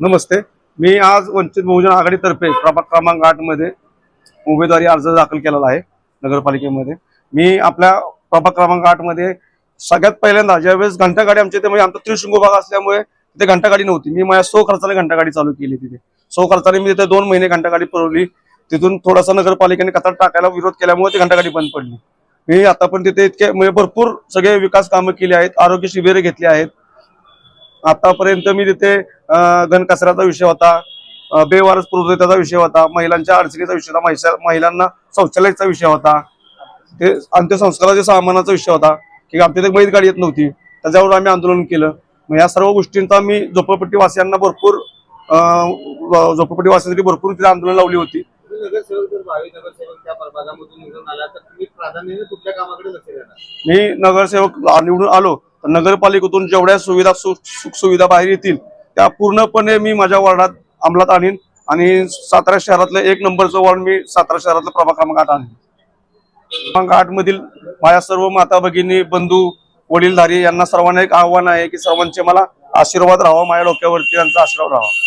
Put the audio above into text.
नमस्ते. मी आज वंचित बहुजन आघाडीतर्फे प्रभाग क्रमांक आठमध्ये उमेदवारी अर्ज दाखल केलेला आहे नगरपालिकेमध्ये. मी आपल्या प्रभाग क्रमांक आठमध्ये सगळ्यात पहिल्यांदा ज्यावेळेस घंटागाडी आमच्या इथे म्हणजे आमचा त्रिशृंग भाग असल्यामुळे तिथे घंटागाडी नव्हती. मी माझ्या सो खर्चाने घंटागाडी चालू केली तिथे. सो खर्चाने मी तिथे दोन महिने घंटागाडी पुरवली. तिथून थोडासा नगरपालिकेने कचरा टाकायला विरोध केल्यामुळे ती घंटागाडी बंद पडली. मी आता पण तिथे इतके म्हणजे भरपूर सगळे विकास कामं केली आहेत आरोग्य शिबिरे घेतली आहेत. आतापर्यंत मी तिथे घनकचऱ्याचा विषय होता बेवारस प्रवृत्तीचा विषय होता महिलांच्या अडचणीचा विषय होता महिलांना शौचालयाचा विषय होता. ते अंत्यसंस्काराच्या सामानाचा विषय होता की आमच्या इथे बैल गाडी येत नव्हती त्याच्यावर आम्ही आंदोलन केलं. मग या सर्व गोष्टींचा मी झोपडपट्टी वासियांना भरपूर झोपडपट्टीवासियांसाठी भरपूर तिथे आंदोलन लावली होती. तुम्ही नगरसेवक जर भावी नगरसेवक त्या प्रभागामधून निवडून आला तर तुम्ही प्राधान्याने कुठल्या कामाकडे लक्ष देणार? मी नगरसेवक निवडून आलो तर नगरपालिकेतून जेवढ्या सुविधा सुख सुविधा बाहेर येतील त्या पूर्णपणे मी माझ्या वॉर्डात अंमलात आणीन आणि सातारा शहरातलं एक नंबरचं वॉर्ड मी सातारा शहरातलं प्रभाग क्रमांक आठ आणीन. क्रमांक आठ मधील माझ्या सर्व माता भगिनी बंधू वडीलधारी यांना सर्वांना एक आव्हान आहे की सर्वांचे मला आशीर्वाद राहावा माझ्या डोक्यावरती त्यांचा आशीर्वाद राहावा.